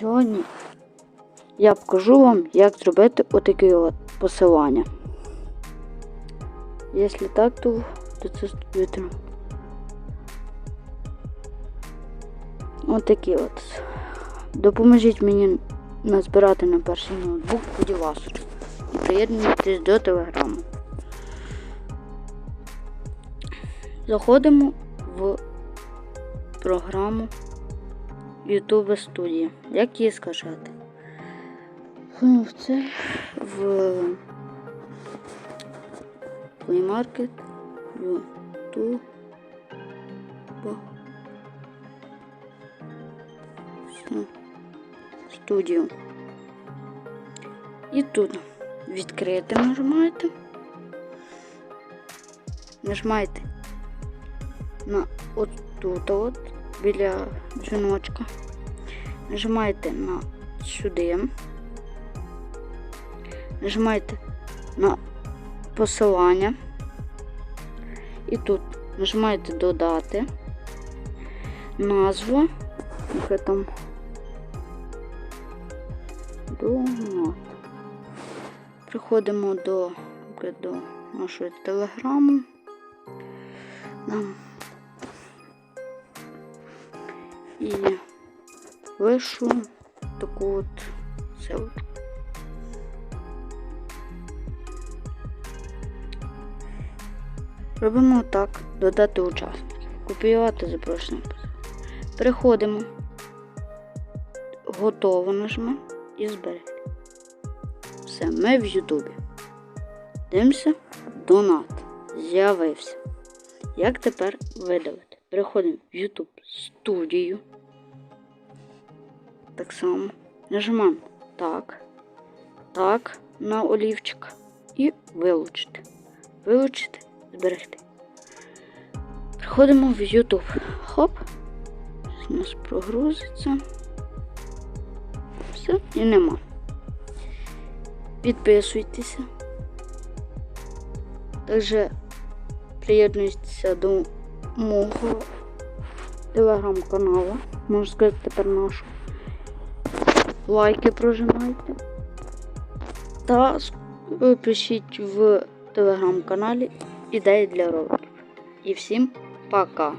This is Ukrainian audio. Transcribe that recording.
Сьогодні я покажу вам, як зробити отаке от посилання. Якщо так, то, це створити. Отакі от. Допоможіть мені назбирати на перший ноутбук, будь ласка. І приєднуйтесь до телеграму. Заходимо в програму YouTube Studio. Як її скачати? Ну, це в Play Market, YouTube Studio. І тут відкрити нажимаєте. Нажимаєте на от тут от біля дзвіночка. Нажимаєте на сюди. Нажимаєте на посилання. І тут нажимаєте додати назву. Яка там донат. Приходимо до, до нашої телеграму. І пишу таку от ссылочку. Робимо так, додати учасників, копіювати запрошення. Переходимо, готово нажмемо і зберегти. Все, ми в Ютубі. Дивимося, донат з'явився. Як тепер видалити? Переходимо в YouTube студію. Так само. Нажимаємо так, так на олівчик і вилучити. Вилучити, зберегти. Приходимо в YouTube. Хоп. У нас прогрузиться. Все, і нема. Підписуйтеся. Також приєднуйтеся до мого телеграм-каналу. Можна сказати тепер нашу. Лайки прожимайте. Та пишіть в телеграм-каналі ідеї для роликів. І всім пока!